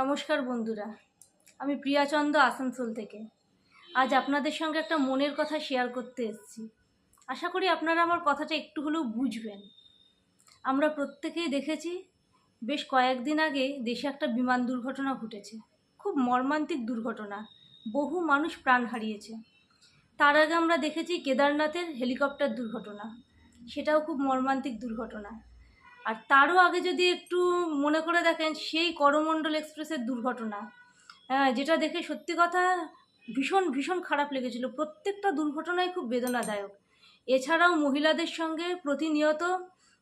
নমস্কার বন্ধুরা, আমি প্রিয়াচন্দ আসানসোল থেকে। আজ আপনাদের সঙ্গে একটা মনের কথা শেয়ার করতে এসেছি। আশা করি আপনারা আমার কথাটা একটু হলেও বুঝবেন। আমরা প্রত্যেকেই দেখেছি, বেশ কয়েকদিন আগে দেশে একটা বিমান দুর্ঘটনা ঘটেছে। খুব মর্মান্তিক দুর্ঘটনা, বহু মানুষ প্রাণ হারিয়েছে। তার আগে আমরা দেখেছি কেদারনাথের হেলিকপ্টার দুর্ঘটনা, সেটাও খুব মর্মান্তিক দুর্ঘটনা। আর তারও আগে যদি একটু মনে করে দেখেন, সেই করমণ্ডল এক্সপ্রেসের দুর্ঘটনা হ্যাঁ যেটা দেখে সত্যি কথা ভীষণ ভীষণ খারাপ লেগেছিল। প্রত্যেকটা দুর্ঘটনাই খুব বেদনাদায়ক। এছাড়াও মহিলাদের সঙ্গে প্রতিনিয়ত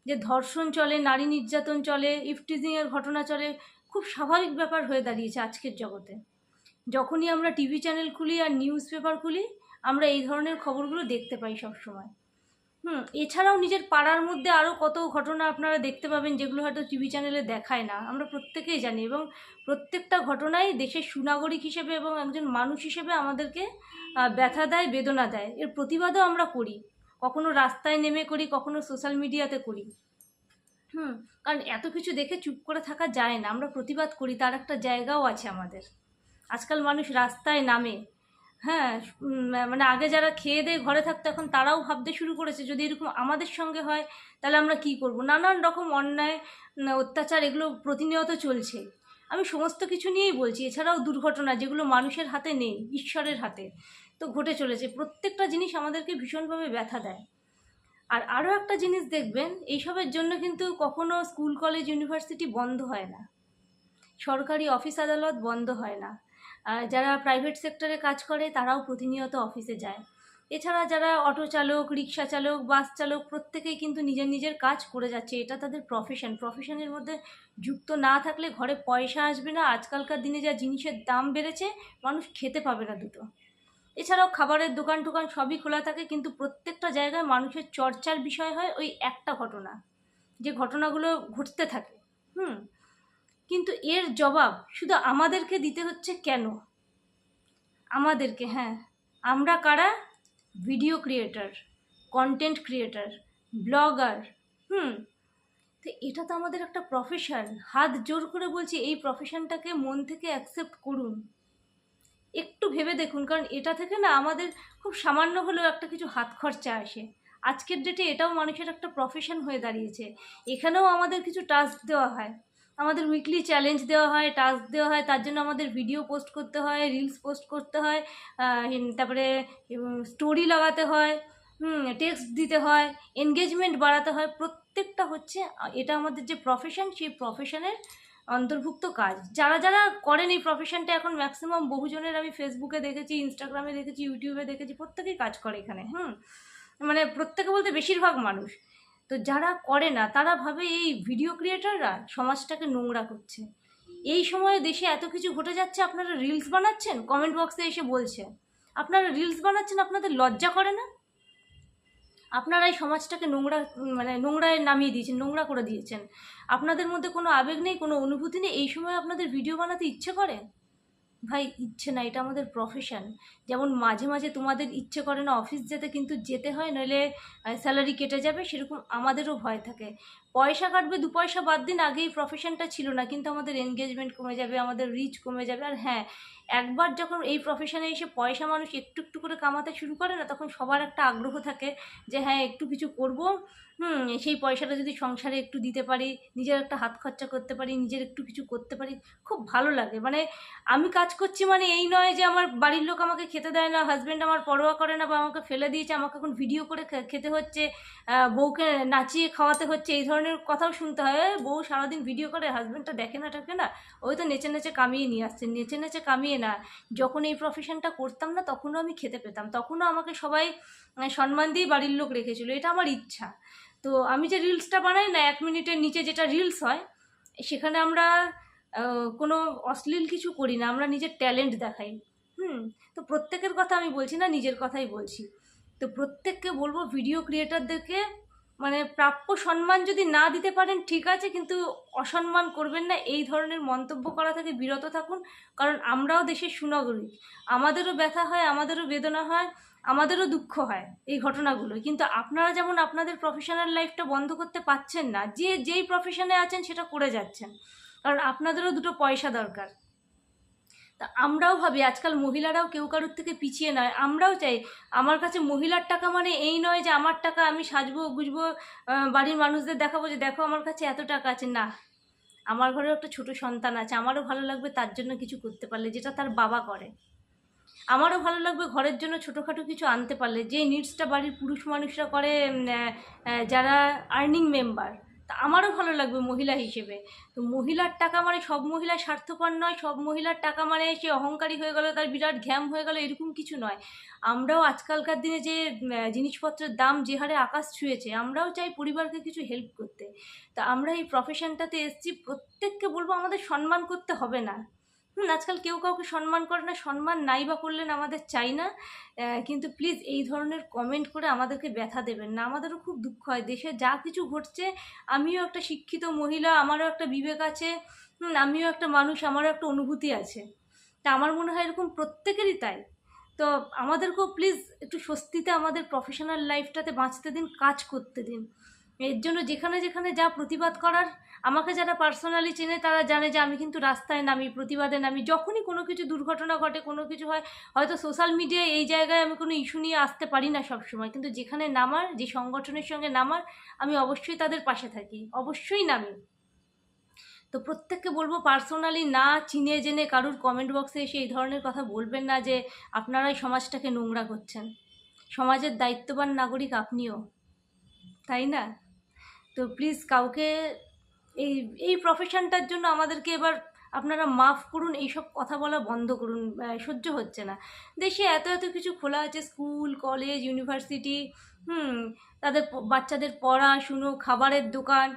যে ধর্ষণ চলে, নারী নির্যাতন চলে, ইফটিজিংয়ের ঘটনা চলে, খুব স্বাভাবিক ব্যাপার হয়ে দাঁড়িয়েছে আজকের জগতে। যখনই আমরা টিভি চ্যানেল খুলি আর নিউজ পেপার খুলি, আমরা এই ধরনের খবরগুলো দেখতে পাই সবসময়। হুম, এছাড়াও নিজের পাড়ার মধ্যে আরও কত ঘটনা আপনারা দেখতে পাবেন যেগুলো হয়তো টিভি চ্যানেলে দেখায় না। আমরা প্রত্যেকেই জানি এবং প্রত্যেকটা ঘটনাই দেশের সুনাগরিক হিসেবে এবং একজন মানুষ হিসেবে আমাদেরকে ব্যথা দেয়, বেদনা দেয়। এর প্রতিবাদও আমরা করি। কখনো রাস্তায় নেমে করি, কখনো সোশ্যাল মিডিয়াতে করি। হুম, কারণ এত কিছু দেখে চুপ করে থাকা যায় না। আমরা প্রতিবাদ করি, তার একটা জায়গাও আছে আমাদের। আজকাল মানুষ রাস্তায় নামে। হ্যাঁ মানে আগে যারা খেয়ে দিয়ে ঘরে থাকতো, এখন তারাও ভাবতে শুরু করেছে, যদি এরকম আমাদের সঙ্গে হয়, তাহলে আমরা কি করব? নানান রকম অন্যায় অত্যাচার, এগুলো প্রতিনিয়ত চলছে। আমি সমস্ত কিছু নিয়েই বলছি, এছাড়াও দুর্ঘটনা যেগুলো মানুষের হাতে নেই, ঈশ্বরের হাতে, তো ঘটে চলেছে। প্রত্যেকটা জিনিস আমাদেরকে ভীষণভাবে ব্যথা দেয়। আর আরও একটা জিনিস দেখবেন, এইসবের জন্য কিন্তু কখনো স্কুল, কলেজ, ইউনিভার্সিটি বন্ধ হয় না। সরকারি অফিস আদালত বন্ধ হয় না। যারা প্রাইভেট সেক্টরে কাজ করে, তারাও প্রতিনিয়ত অফিসে যায়। এছাড়া যারা অটো চালক রিক্সা চালক বাস চালক, প্রত্যেকেই কিন্তু নিজের নিজের কাজ করে যাচ্ছে। এটা তাদের প্রফেশন প্রফেশনের মধ্যে যুক্ত না থাকলে ঘরে পয়সা আসবে না। আজকালকার দিনে যা জিনিসের দাম বেড়েছে, মানুষ খেতে পাবে না দুটো। এছাড়াও খাবারের দোকান টোকান সবই খোলা থাকে, কিন্তু প্রত্যেকটা জায়গায় মানুষের চর্চার বিষয় হয় ওই একটা ঘটনা। যে ঘটনাগুলো ঘটতে থাকে। হুম? কিন্তু এর জবাব শুধু আমাদেরকে দিতে হচ্ছে কেন? আমাদেরকে হ্যাঁ। আমরা কারা? Video creator, content creator, blogger, হুম। তো এটা তো আমাদের একটা প্রফেশন হাত জোর করে বলছি, এই প্রফেশনটাকে মন থেকে অ্যাকসেপ্ট করুন। একটু ভেবে দেখুন, কারণ এটা থেকে না আমাদের খুব সামান্য হলেও একটা কিছু হাত খরচা আসে। আজকের ডেটে এটাও মানুষের একটা প্রফেশন হয়ে দাঁড়িয়েছে। এখানেও আমাদের কিছু টাস্ক দেওয়া হয়। আমাদের উইকলি চ্যালেঞ্জ দেওয়া হয় টাস্ক দেওয়া হয়, তার জন্য আমাদের ভিডিও পোস্ট করতে হয় রিলস পোস্ট করতে হয় তারপরে স্টোরি লাগাতে হয় টেক্সট দিতে হয় এনগেজমেন্ট বাড়াতে হয়, প্রত্যেকটা হচ্ছে এটা আমাদের যে প্রফেশন সেই প্রফেশনের অন্তর্ভুক্ত কাজ। যারা যারা করেন এই প্রফেশনটা এখন ম্যাক্সিমাম বহুজনের আমি ফেসবুকে দেখেছি ইনস্টাগ্রামে দেখেছি ইউটিউবে দেখেছি, প্রত্যেকেই কাজ করে এখানে, হুম। মানে প্রত্যেকে বলতে বেশিরভাগ মানুষ। তো যারা করে না, তারা ভাবে এই ভিডিও ক্রিয়েটাররা সমাজটাকে নোংরা করছে। এই সময়ে দেশে এত কিছু ঘটে যাচ্ছে, আপনারা রিলস বানাচ্ছেন? কমেন্ট বক্সে এসে বলছে। আপনারা রিলস বানাচ্ছেন, আপনাদের লজ্জা করে না? আপনারা এই সমাজটাকে নোংরা মানে নোংরায় নামিয়ে দিয়েছেন, নোংরা করে দিয়েছেন। আপনাদের মধ্যে কোনো আবেগ নেই, কোনো অনুভূতি নেই, এই সময় আপনাদের ভিডিও বানাতে ইচ্ছে করে? ভাই, ইচ্ছে না, এটা আমাদের প্রফেশন যেমন মাঝে মাঝে তোমাদের ইচ্ছে করে না অফিস যেতে কিন্তু যেতে হয়, নইলে স্যালারি কেটে যাবে, সেরকম আমাদেরও ভয় থাকে। পয়সা কাটবে, দু পয়সা বাদ দিন, আগেই প্রফেশনটা ছিল না, কিন্তু আমাদের এনগেজমেন্ট কমে যাবে, আমাদের রিচ কমে যাবে। আর হ্যাঁ একবার যখন এই প্রফেশনে এসে পয়সা মানুষ একটু একটু করে কামাতে শুরু করে না, তখন সবার একটা আগ্রহ থাকে যে হ্যাঁ একটু কিছু করব। হুম, সেই পয়সাটা যদি সংসারে একটু দিতে পারি, নিজের একটা হাত খরচা করতে পারি, নিজের একটু কিছু করতে পারি, খুব ভালো লাগে। মানে আমি কাজ করছি মানে এই নয় যে আমার বাড়ির লোক আমাকে খেতে দেয় না হাজব্যান্ড আমার পরোয়া করে না বা আমাকে ফেলে দিয়েছে, আমাকে এখন ভিডিও করে খেতে হচ্ছে বউকে নাচিয়ে খাওয়াতে হচ্ছে, এই ধরনের কথাও শুনতে হয়। বউ সারাদিন ভিডিও করে হাজব্যান্ডটা দেখে না টাকে না? ওই তো নেচে নেচে কামিয়ে নিয়ে আসছে। নেচে নেচে কামিয়ে না। যখন এই প্রফেশনটা করতাম না, তখনও আমি খেতে পেতাম। তখনও আমাকে সবাই সম্মান দিয়ে বাড়ির লোক রেখেছিল। এটা আমার ইচ্ছা। তো আমি যে রিলসটা বানাই না, এক মিনিটের নিচে যেটা রিলস হয়, সেখানে আমরা কোনো অশ্লীল কিছু করি না। আমরা নিজের ট্যালেন্ট দেখাই। হুম? তো প্রত্যেকের কথা আমি বলছি না, নিজের কথাই বলছি। তো প্রত্যেককে বলব ভিডিও ক্রিয়েটারদেরকে মানে প্রাপ্য সম্মান যদি না দিতে পারেন, ঠিক আছে, কিন্তু অসম্মান করবেন না। এই ধরনের মন্তব্য করা থেকে বিরত থাকুন, কারণ আমরাও দেশের সুনাগরিক আমাদেরও ব্যথা হয়, আমাদেরও বেদনা হয়, আমাদেরও দুঃখ হয় এই ঘটনাগুলো। কিন্তু আপনারা যেমন আপনাদের প্রফেশনাল লাইফটা বন্ধ করতে পারছেন না, যে, যেই প্রফেশনে আছেন সেটা করে যাচ্ছেন। কারণ আপনাদেরও দুটো পয়সা দরকার। তা আমরাও ভাবি, আজকাল মহিলারাও কেউ কারোর থেকে পিছিয়ে নয়, আমরাও চাই। আমার কাছে মহিলার টাকা মানে এই নয় যে আমার টাকা আমি সাজবো, গুজবো বাড়ির মানুষদের দেখাবো যে দেখো আমার কাছে এত টাকা আছে। না, আমার ঘরেও একটা ছোট সন্তান আছে, আমারও ভালো লাগবে তার জন্য কিছু করতে পারলে, যেটা তার বাবা করে। আমারও ভালো লাগবে ঘরের জন্য ছোটোখাটো কিছু আনতে পারলে, যে নিডসটা বাড়ির পুরুষ মানুষরা করে যারা আর্নিং মেম্বার আমারও ভালো লাগবে মহিলা হিসেবে। তো মহিলার টাকা মানে সব মহিলা স্বার্থপর নয়, সব মহিলার টাকা মানে সে অহংকারী হয়ে গেল, তার বিরাট ঘ্যাম হয়ে গেল, এরকম কিছু নয়। আমরাও আজকালকার দিনে যে জিনিসপত্রের দাম যে হারে আকাশ ছুঁয়েছে, আমরাও চাই পরিবারকে কিছু হেল্প করতে। তা আমরা এই প্রফেশনটাতে এসেছি, প্রত্যেককে বলব আমাদের সম্মান করতে হবে না। আজকাল কেউ কাউকে সম্মান করে না, সম্মান নাই বা করলেন আমাদের চাই না। কিন্তু প্লিজ এই ধরনের কমেন্ট করে আমাদেরকে ব্যথা দেবেন না। আমাদেরও খুব দুঃখ হয়। দেশে যা কিছু ঘটছে, আমিও একটা শিক্ষিত মহিলা, আমারও একটা বিবেক আছে আমিও একটা মানুষ, আমারও একটা অনুভূতি আছে। তা আমার মনে হয় এরকম প্রত্যেকেরই তাই। তো আমাদেরকেও প্লিজ একটু স্বস্তিতে আমাদের প্রফেশনাল লাইফটাতে বাঁচতে দিন, কাজ করতে দিন। এর জন্য যেখানে যেখানে যা প্রতিবাদ করার, আমাকে যারা পার্সোনালি চেনে তারা জানে যে আমি কিন্তু রাস্তায় নামি, প্রতিবাদে নামি। যখনই কোনো কিছু দুর্ঘটনা ঘটে, কোনো কিছু হয়, হয়তো সোশ্যাল মিডিয়ায় এই জায়গায় আমি কোনো ইস্যু নিয়ে আসতে পারি না সবসময়। কিন্তু যেখানে নামার, যে সংগঠনের সঙ্গে নামার, আমি অবশ্যই তাদের পাশে থাকি। অবশ্যই নামি। তো প্রত্যেককে বলব পার্সোনালি না চিনে জেনে কারুর কমেন্ট বক্সে এসে এই ধরনের কথা বলবেন না যে আপনারাই সমাজটাকে নোংরা করছেন। সমাজের দায়িত্ববান নাগরিক আপনিও। তাই না? তো প্লিজ কাউকে এই এই প্রফেশনটার জন্য আমাদেরকে এবার আপনারা মাফ করুন, এইসব কথা বলা বন্ধ করুন সহ্য হচ্ছে না। দেশে এত এত কিছু খোলা আছে স্কুল কলেজ ইউনিভার্সিটি হুম, তাদের বাচ্চাদের পড়াশুনো খাবারের দোকান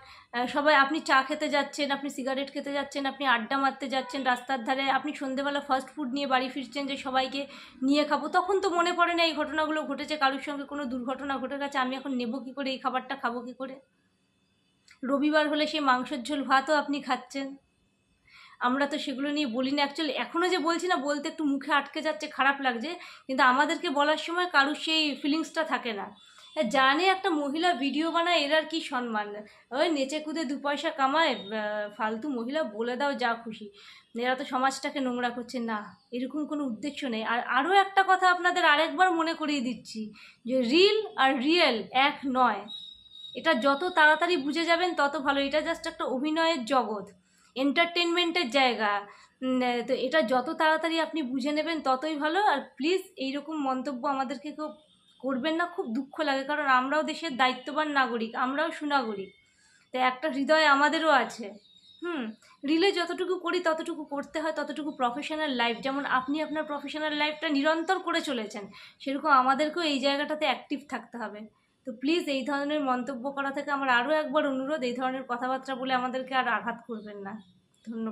সবাই আপনি চা খেতে যাচ্ছেন, আপনি সিগারেট খেতে যাচ্ছেন, আপনি আড্ডা মারতে যাচ্ছেন রাস্তার ধারে, আপনি সন্ধেবেলা ফাস্ট ফুড নিয়ে বাড়ি ফিরছেন যে সবাইকে নিয়ে খাব, তখন তো মনে পড়ে না এই ঘটনাগুলো ঘটেছে, কারোর সঙ্গে কোনো দুর্ঘটনা ঘটে গেছে, আমি এখন নেব কী করে, এই খাবারটা খাব কী করে? রবিবার হলে সেই মাংসের ঝোল ভাতও আপনি খাচ্ছেন। আমরা তো সেগুলো নিয়ে বলি না অ্যাকচুয়ালি এখনও যে বলছি না, বলতে একটু মুখে আটকে যাচ্ছে, খারাপ লাগছে। কিন্তু আমাদেরকে বলার সময় কারুর সেই ফিলিংসটা থাকে না। জানে একটা মহিলা ভিডিও বানায়, এর আর কি সম্মান? ওই নেচে কুদে দু পয়সা কামায় ফালতু মহিলা, বলে দাও যা খুশি। এরা তো সমাজটাকে নোংরা করছে, না, এরকম কোনো উদ্দেশ্য নেই। আর আরও একটা কথা আপনাদের আরেকবার মনে করিয়ে দিচ্ছি, যে রিল আর রিয়েল এক নয়। এটা যত তাড়াতাড়ি বুঝে যাবেন, তত ভালো। এটা জাস্ট একটা অভিনয়ের জগৎ এন্টারটেনমেন্টের জায়গা। তো এটা যত তাড়াতাড়ি আপনি বুঝে নেবেন, ততই ভালো। আর প্লিজ এইরকম মন্তব্য আমাদেরকে কেউ করবেন না, খুব দুঃখ লাগে। কারণ আমরাও দেশের দায়িত্ববান নাগরিক, আমরাও সুনাগরিক। তো একটা হৃদয় আমাদেরও আছে। হুম রিলে যতটুকু করি, ততটুকু করতে হয়, ততটুকু প্রফেশনাল লাইফ যেমন আপনি আপনার প্রফেশনাল লাইফটা নিরন্তর করে চলেছেন, সেরকম আমাদেরকেও এই জায়গাটাতে অ্যাক্টিভ থাকতে হবে। তো প্লিজ এই ধরনের মন্তব্য করা থেকে আমার আরও একবার অনুরোধ, এই ধরনের কথাবার্তা বলে আমাদেরকে আর আঘাত করবেন না। ধন্যবাদ।